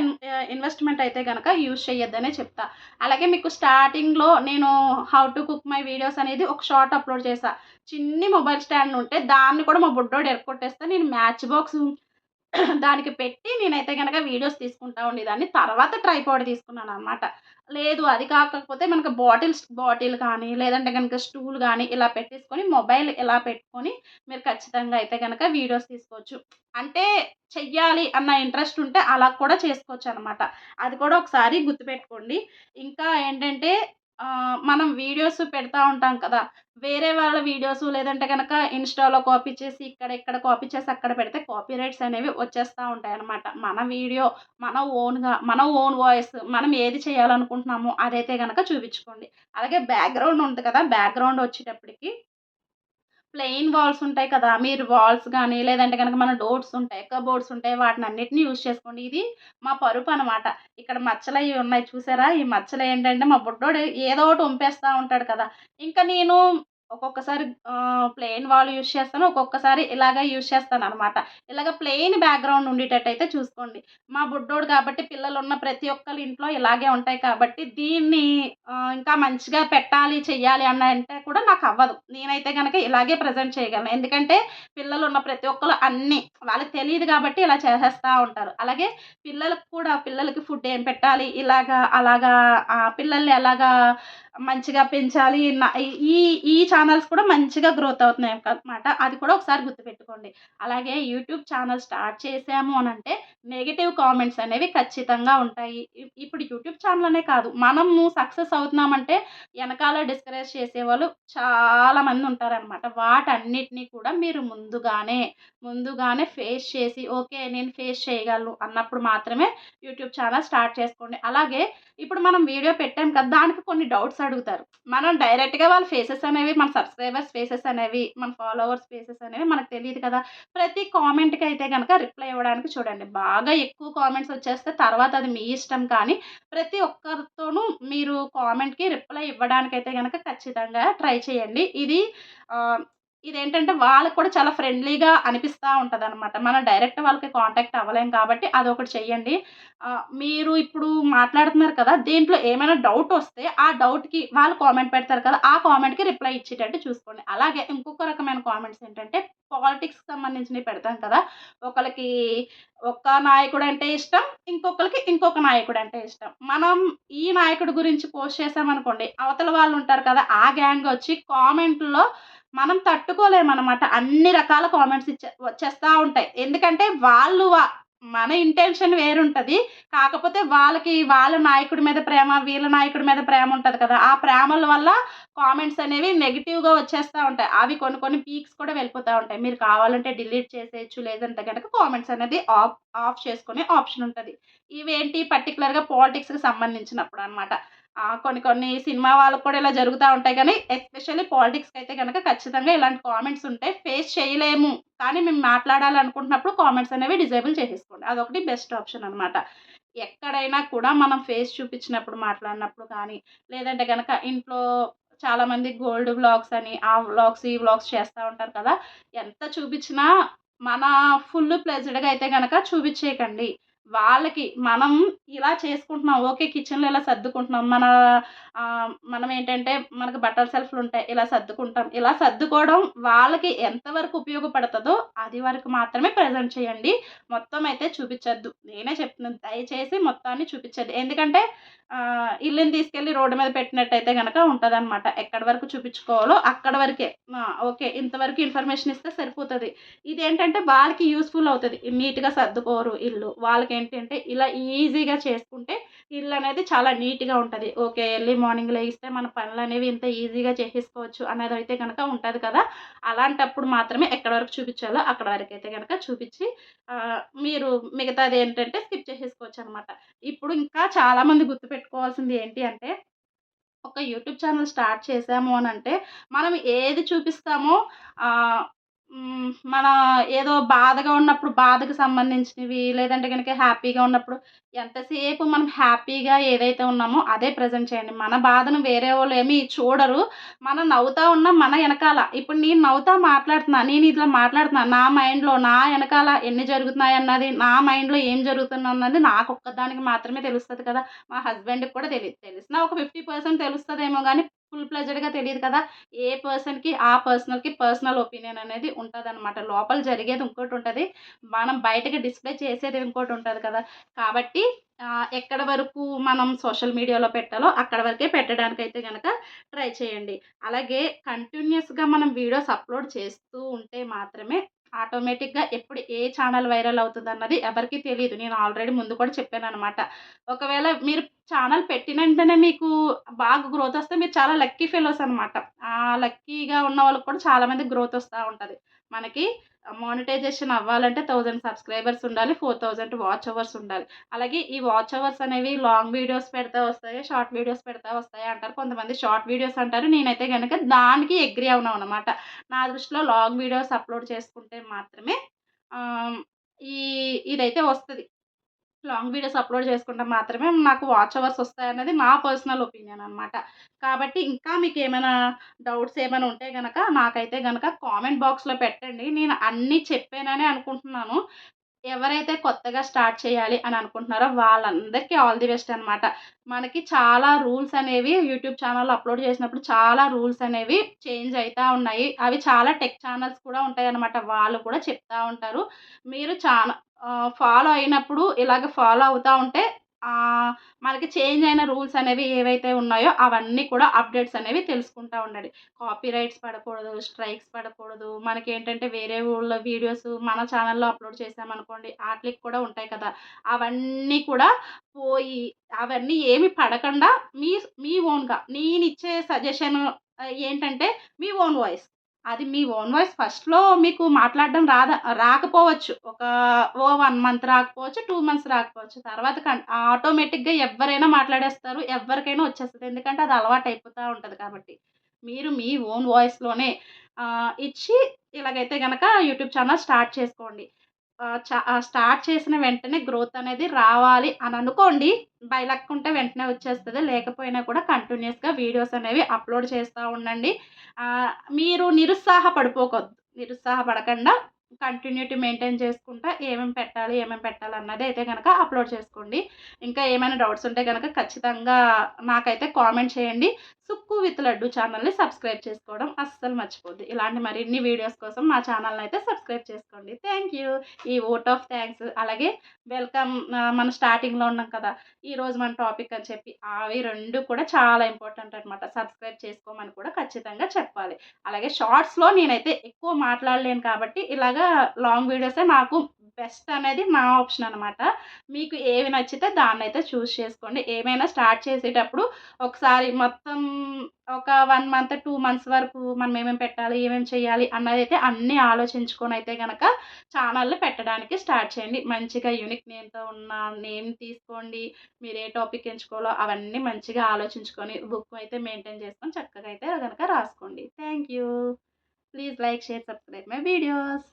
ఇన్వెస్ట్మెంట్ అయితే కనుక యూజ్ చేయొద్దనే చెప్తా. అలాగే మీకు స్టార్టింగ్లో నేను how to cook my videos అనేది ఒక షార్ట్ అప్లోడ్ చేసా. చిన్ని మొబైల్ స్టాండ్ ఉంటే దాన్ని కూడా మా బుడ్డోడు ఎరుకొట్టేస్తే నేను మ్యాచ్ బాక్స్ దానికి పెట్టి నేనైతే కనుక వీడియోస్ తీసుకుంటా ఉండేదాన్ని. తర్వాత ట్రైపాడ్ తీసుకున్నాననమాట. లేదు అది కాకపోతే మనకు బాటిల్స్ బాటిల్ కానీ, లేదంటే గనక స్టూల్ కానీ ఇలా పెట్టేసుకొని మొబైల్ ఇలా పెట్టుకొని మీరు ఖచ్చితంగా అయితే గనక వీడియోస్ తీసుకోవచ్చు. అంటే చెయ్యాలి అన్న ఇంట్రెస్ట్ ఉంటే అలా కూడా చేసుకోవచ్చు అనమాట అది కూడా ఒకసారి గుర్తుపెట్టుకోండి. ఇంకా ఏంటంటే మనం వీడియోస్ పెడతా ఉంటాం కదా! వేరే వాళ్ళ వీడియోస్ లేదంటే కనుక ఇన్‌స్టాలో కాపీ చేసి ఇక్కడ, ఇక్కడ కాపీ చేసి అక్కడ పెడితే కాపీ రైట్స్ అనేవి వచ్చేస్తూ ఉంటాయి అనమాట మన వీడియో మన ఓన్‌గా మన ఓన్ వాయిస్ మనం ఏది చేయాలనుకుంటున్నామో అదైతే కనుక చూపించుకోండి. అలాగే బ్యాక్‌గ్రౌండ్ ఉంది కదా! బ్యాక్‌గ్రౌండ్ వచ్చేటప్పటికి ప్లెయిన్ వాల్స్ ఉంటాయి కదా! మీరు వాల్స్ కానీ లేదంటే కనుక మన డోర్స్ ఉంటాయి, కబోర్డ్స్ ఉంటాయి. వాటిని అన్నిటిని యూజ్ చేసుకోండి. ఇది మా పరుపు అనమాట ఇక్కడ మచ్చలు అవి ఉన్నాయి చూసారా? ఈ మచ్చలు ఏంటంటే మా బుడ్డోడు ఏదో ఒకటి ఉంపేస్తూ ఉంటాడు కదా! ఇంకా నేను ఒక్కొక్కసారి ప్లెయిన్ వాల్ యూజ్ చేస్తాను. ఒక్కొక్కసారి ఇలాగ యూజ్ చేస్తాననమాట. ఇలాగ ప్లెయిన్ బ్యాక్‌గ్రౌండ్ ఉండేటట్టయితే చూసుకోండి. మా బుడ్డోడు కాబట్టి పిల్లలున్న ప్రతి ఒక్కరి ఇంట్లో ఇలాగే ఉంటాయి కాబట్టి దీన్ని ఇంకా మంచిగా పెట్టాలి, చెయ్యాలి అన్న అంటే కూడా నాకు అవ్వదు నేనైతే కనుక ఇలాగే ప్రెజెంట్ చేయగలను. ఎందుకంటే పిల్లలున్న ప్రతి ఒక్కళ్ళు అన్నీ వాళ్ళకి తెలియదు కాబట్టి ఇలా చేసేస్తూ ఉంటారు. అలాగే పిల్లలకు కూడా పిల్లలకి ఫుడ్ ఏం పెట్టాలి, ఇలాగా అలాగా పిల్లల్ని ఎలాగా మంచిగా పెంచాలి ఈ ఈ ఛానల్స్ కూడా మంచిగా గ్రోత్ అవుతున్నాయి అనమాట. అది కూడా ఒకసారి గుర్తుపెట్టుకోండి. అలాగే యూట్యూబ్ ఛానల్ స్టార్ట్ చేసాము అని అంటే నెగిటివ్ కామెంట్స్ అనేవి ఖచ్చితంగా ఉంటాయి. ఇప్పుడు యూట్యూబ్ ఛానల్ అనే కాదు. మనము సక్సెస్ అవుతున్నామంటే వెనకాల డిస్కరేజ్ చేసేవాళ్ళు చాలామంది ఉంటారనమాట. వాటన్నిటిని కూడా మీరు ముందుగానే, ముందుగానే ఫేస్ చేసి ఓకే. నేను ఫేస్ చేయగలను అన్నప్పుడు మాత్రమే యూట్యూబ్ ఛానల్ స్టార్ట్ చేసుకోండి. అలాగే ఇప్పుడు మనం వీడియో పెట్టాం కదా! దానికి కొన్ని డౌట్స్ అడుగుతారు. మనం డైరెక్ట్‌గా వాళ్ళ ఫేసెస్ అనేవి మన సబ్స్క్రైబర్స్ ఫేసెస్ అనేవి, మన ఫాలోవర్స్ ఫేసెస్ అనేవి మనకు తెలియదు కదా! ప్రతి కామెంట్‌కి అయితే కనుక రిప్లై ఇవ్వడానికి చూడండి. బాగా ఎక్కువ కామెంట్స్ వచ్చేస్తే తర్వాత అది మీ ఇష్టం కానీ ప్రతి ఒక్కరితోనూ మీరు కామెంట్‌కి రిప్లై ఇవ్వడానికైతే కనుక ఖచ్చితంగా ట్రై చేయండి. ఇది ఇదేంటంటే వాళ్ళకి కూడా చాలా ఫ్రెండ్లీగా అనిపిస్తూ ఉంటుంది అనమాట మనం డైరెక్ట్ వాళ్ళకి కాంటాక్ట్ అవ్వలేం కాబట్టి అదొకటి చెయ్యండి. మీరు ఇప్పుడు మాట్లాడుతున్నారు కదా! దీంట్లో ఏమైనా డౌట్ వస్తే ఆ డౌట్‌కి వాళ్ళు కామెంట్ పెడతారు కదా! ఆ కామెంట్‌కి రిప్లై ఇచ్చేటట్టు చూసుకోండి. అలాగే ఇంకొక రకమైన కామెంట్స్ ఏంటంటే పాలిటిక్స్‌కి సంబంధించినవి పెడతాం కదా! ఒకళ్ళకి ఒక నాయకుడంటే ఇష్టం. ఇంకొకరికి ఇంకొక నాయకుడు అంటే ఇష్టం. మనం ఈ నాయకుడి గురించి పోస్ట్ చేసామనుకోండి అవతల వాళ్ళు ఉంటారు కదా! ఆ గ్యాంగ్ వచ్చి కామెంట్‌లో మనం తట్టుకోలేమనమాట. అన్ని రకాల కామెంట్స్ ఇచ్చే వచ్చేస్తూ ఉంటాయి. ఎందుకంటే వాళ్ళు మన ఇంటెన్షన్ వేరుంటుంది కాకపోతే వాళ్ళకి వాళ్ళ నాయకుడి మీద ప్రేమ, వీళ్ళ నాయకుడి మీద ప్రేమ ఉంటుంది కదా! ఆ ప్రేమల వల్ల కామెంట్స్ అనేవి నెగిటివ్గా వచ్చేస్తూ ఉంటాయి. అవి కొన్ని కొన్ని పీక్స్ కూడా వెళ్ళిపోతూ ఉంటాయి. మీరు కావాలంటే డిలీట్ చేసేయచ్చు లేదంటే కనుక కామెంట్స్ అనేది ఆఫ్ ఆఫ్ చేసుకునే ఆప్షన్ ఉంటుంది ఇవేంటి పర్టిక్యులర్‌గా పాలిటిక్స్‌కి సంబంధించినప్పుడు అనమాట కొన్ని కొన్ని సినిమా వాళ్ళకు కూడా ఇలా జరుగుతూ ఉంటాయి కానీ ఎస్పెషల్లీ పాలిటిక్స్‌కి అయితే కనుక ఖచ్చితంగా ఇలాంటి కామెంట్స్ ఉంటాయి. ఫేస్ చేయలేము. కానీ మేము మాట్లాడాలనుకుంటున్నప్పుడు కామెంట్స్ అనేవి డిజేబుల్ చేసేసుకోండి. అదొకటి బెస్ట్ ఆప్షన్ అనమాట. ఎక్కడైనా కూడా మనం ఫేస్ చూపించినప్పుడు మాట్లాడినప్పుడు కానీ, లేదంటే కనుక ఇంట్లో చాలామంది గోల్డ్ వ్లాగ్స్ అని, ఆ వ్లాగ్స్, ఈ వ్లాగ్స్ చేస్తూ ఉంటారు కదా! ఎంత చూపించినా మన ఫుల్ ప్లెజర్డ్‌గా అయితే కనుక చూపించేయకండి. వాళ్ళకి మనం ఇలా చేసుకుంటున్నాం. ఓకే. కిచెన్‌లో ఇలా సర్దుకుంటున్నాం. మన మనం ఏంటంటే మనకు బట్టల సెల్ఫ్‌లుంటాయి. ఇలా సర్దుకుంటాం. ఇలా సర్దుకోవడం వాళ్ళకి ఎంతవరకు ఉపయోగపడుతుందో అది వరకు మాత్రమే ప్రెజెంట్ చేయండి. మొత్తం అయితే చూపించద్దు నేనే చెప్తున్నాను. దయచేసి మొత్తాన్ని చూపించద్దు ఎందుకంటే ఇల్లుని తీసుకెళ్ళి రోడ్డు మీద పెట్టినట్టయితే కనుక ఉంటుంది అనమాట ఎక్కడి వరకు చూపించుకోవాలో అక్కడ వరకే. ఓకే. ఇంతవరకు ఇన్ఫర్మేషన్ ఇస్తే సరిపోతది. ఇదేంటంటే వాళ్ళకి యూస్ఫుల్ అవుతుంది నీట్‌గా సర్దుకోరు ఇల్లు. వాళ్ళకి వాళ్ళకేంటంటే ఇలా ఈజీగా చేసుకుంటే ఇల్లు అనేది చాలా నీట్‌గా ఉంటుంది ఓకే. ఎర్లీ మార్నింగ్ లెగిస్తే మన పనులనేవి ఇంత ఈజీగా చేసేసుకోవచ్చు అనేది అయితే కనుక ఉంటుంది కదా! అలాంటప్పుడు మాత్రమే ఎక్కడ వరకు చూపించాలో అక్కడ వరకు అయితే కనుక చూపించి మీరు మిగతాది ఏంటంటే స్కిప్ చేసేసుకోవచ్చనమాట. ఇప్పుడు ఇంకా చాలామంది గుర్తుపెట్టుకోవాల్సింది ఏంటి అంటే ఒక యూట్యూబ్ ఛానల్ స్టార్ట్ చేసాము అంటే మనం ఏది చూపిస్తామో మన ఏదో బాధగా ఉన్నప్పుడు బాధకు సంబంధించినవి లేదంటే గనక హ్యాపీగా ఉన్నప్పుడు ఎంతసేపు మనం హ్యాపీగా ఏదైతే ఉన్నామో అదే ప్రెజెంట్ చేయండి. మన బాధను వేరే వాళ్ళు ఏమీ చూడరు. మనం నవ్వుతా ఉన్నాం మన వెనకాల ఇప్పుడు నేను నవ్వుతా మాట్లాడుతున్నా. నేను ఇట్లా మాట్లాడుతున్నా. నా మైండ్‌లో నా వెనకాల ఎన్ని జరుగుతున్నాయన్నది, నా మైండ్‌లో ఏం జరుగుతున్నది నాకు ఒక్కదానికి మాత్రమే తెలుస్తుంది కదా! మా హస్బెండ్‌కి కూడా తెలీదు. తెలిసిన ఒక ఫిఫ్టీ పర్సెంట్ తెలుస్తుందేమో కానీ ఫుల్ ప్లెజర్డ్‌గా తెలియదు కదా! ఏ పర్సన్‌కి ఆ పర్సనల్‌కి పర్సనల్ ఒపీనియన్ అనేది ఉంటుంది అనమాట లోపల జరిగేది ఇంకోటి ఉంటుంది మనం బయటకి డిస్‌ప్లే చేసేది ఇంకోటి ఉంటుంది కదా! కాబట్టి ఎక్కడ వరకు మనం సోషల్ మీడియాలో పెట్టాలో అక్కడ వరకే పెట్టడానికైతే కనుక ట్రై చేయండి. అలాగే కంటిన్యూయస్‌గా మనం వీడియోస్ అప్‌లోడ్ చేస్తూ ఉంటే మాత్రమే ఆటోమేటిక్‌గా ఎప్పుడు ఏ ఛానల్ వైరల్ అవుతదన్నది ఎవరికీ తెలియదు నేను ఆల్రెడీ ముందు కూడా చెప్పాననమాట. ఒకవేళ మీరు ఛానల్ పెట్టిన వెంటనే మీకు బాగా గ్రోత్ వస్తే మీరు చాలా లక్కీ ఫెలోస్ అనమాట. ఆ లక్కీగా ఉన్న వాళ్ళకి కూడా చాలామంది గ్రోత్ వస్తూ ఉంటుంది మనకి మానిటైజేషన్ అవ్వాలంటే థౌజండ్ సబ్స్క్రైబర్స్ ఉండాలి. 4000 వాచ్ అవర్స్ ఉండాలి. అలాగే ఈ వాచ్ అవర్స్ అనేవి లాంగ్ వీడియోస్ పెడతా వస్తాయి షార్ట్ వీడియోస్ పెడతా వస్తాయి అంటారు. కొంతమంది షార్ట్ వీడియోస్ అంటారు. నేనైతే కనుక దానికి ఎగ్రీ అవ్వను అనమాట. నా దృష్టిలో లాంగ్ వీడియోస్ అప్‌లోడ్ చేసుకుంటే మాత్రమే ఈ ఇదైతే వస్తుంది లాంగ్ వీడియోస్ అప్‌లోడ్ చేసుకుంటే మాత్రమే నాకు వాచ్ అవర్స్ వస్తాయన్నది నా పర్సనల్ ఒపీనియన్ అనమాట. కాబట్టి ఇంకా మీకు ఏమైనా డౌట్స్ ఏమైనా ఉంటే కనుక నాకైతే కనుక కామెంట్ బాక్స్‌లో పెట్టండి. నేను అన్నీ చెప్పాననే అనుకుంటున్నాను. ఎవరైతే కొత్తగా స్టార్ట్ చేయాలి అని అనుకుంటున్నారో వాళ్ళందరికీ ఆల్ ది బెస్ట్ అనమాట. మనకి చాలా రూల్స్ అనేవి యూట్యూబ్ ఛానల్‌లో అప్‌లోడ్ చేసినప్పుడు చాలా రూల్స్ అనేవి చేంజ్ అవుతూ ఉన్నాయి. అవి చాలా టెక్ ఛానల్స్ కూడా ఉంటాయి అనమాట వాళ్ళు కూడా చెప్తూ ఉంటారు. మీరు చాలా ఫాలో అయినప్పుడు ఇలాగ ఫాలో అవుతూ ఉంటే మనకి చేంజ్ అయిన రూల్స్ అనేవి ఏవైతే ఉన్నాయో అవన్నీ కూడా అప్డేట్స్ అనేవి తెలుసుకుంటా కాపీ రైట్స్ పడకూడదు, స్ట్రైక్స్ పడకూడదు. మనకేంటంటే వేరే ఊళ్ళో వీడియోస్ మన ఛానల్‌లో అప్‌లోడ్ చేసామనుకోండి వాటికి కూడా ఉంటాయి కదా! అవన్నీ కూడా పోయి అవన్నీ ఏమి పడకుండా మీ మీ ఓన్‌గా ఇచ్చే సజెషన్ ఏంటంటే మీ ఓన్ వాయిస్. అది మీ ఓన్ వాయిస్ ఫస్ట్‌లో మీకు మాట్లాడడం రాదా రాకపోవచ్చు. ఒక ఓ వన్ మంత్ రాకపోవచ్చు. టూ మంత్స్ రాకపోవచ్చు. తర్వాత కం ఆటోమేటిక్‌గా ఎవరైనా మాట్లాడేస్తారు. ఎవ్వరికైనా వచ్చేస్తుంది ఎందుకంటే అది అలవాటు అయిపోతూ ఉంటుంది కాబట్టి. మీరు మీ ఓన్ వాయిస్‌లోనే ఇచ్చి ఇలాగైతే కనుక యూట్యూబ్ ఛానల్ స్టార్ట్ చేసుకోండి. చ స్టార్ట్ చేసిన వెంటనే గ్రోత్ అనేది రావాలి అని అనుకోండి. బై లక్ ఉంటే వెంటనే వచ్చేస్తుంది లేకపోయినా కూడా కంటిన్యూస్గా వీడియోస్ అనేవి అప్‌లోడ్ చేస్తూ ఉండండి. మీరు నిరుత్సాహపడిపోకొద్దు. నిరుత్సాహపడకుండా కంటిన్యూటీ మెయింటైన్ చేసుకుంటా ఏమేమి పెట్టాలి, ఏమేమి పెట్టాలన్నది అయితే కనుక అప్‌లోడ్ చేసుకోండి. ఇంకా ఏమైనా డౌట్స్ ఉంటే కనుక ఖచ్చితంగా నాకైతే కామెంట్ చేయండి. సుక్కు విత్ లడ్డు ఛానల్‌ని సబ్స్క్రైబ్ చేసుకోవడం అస్సలు మర్చిపోద్దు. ఇలాంటి మరిన్ని వీడియోస్ కోసం మా ఛానల్‌ని అయితే సబ్స్క్రైబ్ చేసుకోండి. Thank you. ఈ వోట్ ఆఫ్ థ్యాంక్స్ అలాగే వెల్కమ్ మన మనం స్టార్టింగ్‌లో ఉన్నాం కదా! ఈరోజు మన టాపిక్ అని చెప్పి అవి రెండు కూడా చాలా ఇంపార్టెంట్ అనమాట. సబ్స్క్రైబ్ చేసుకోమని కూడా ఖచ్చితంగా చెప్పాలి. అలాగే షార్ట్స్‌లో నేనైతే ఎక్కువ మాట్లాడలేను కాబట్టి ఇలాగా లాంగ్ వీడియోసే నాకు బెస్ట్ అనేది మా ఆప్షన్ అనమాట. మీకు ఏవి నచ్చితే దాన్నైతే చూస్ చేసుకోండి. ఏమైనా స్టార్ట్ చేసేటప్పుడు ఒకసారి మొత్తం ఒక వన్ మంత్, టూ మంత్స్ వరకు మనం ఏమేమి పెట్టాలి, ఏమేమి చేయాలి అన్నది అయితే అన్నీ ఆలోచించుకొని అయితే కనుక ఛానల్‌ని పెట్టడానికి స్టార్ట్ చేయండి. మంచిగా యూనిక్ నేమ్‌తో ఉన్న నేమ్ తీసుకోండి. మీరు ఏ టాపిక్ ఎంచుకోవాలో అవన్నీ మంచిగా ఆలోచించుకొని బుక్ అయితే మెయింటైన్ చేసుకొని చక్కగా అయితే కనుక రాసుకోండి. Thank you. Please like, share, subscribe my videos.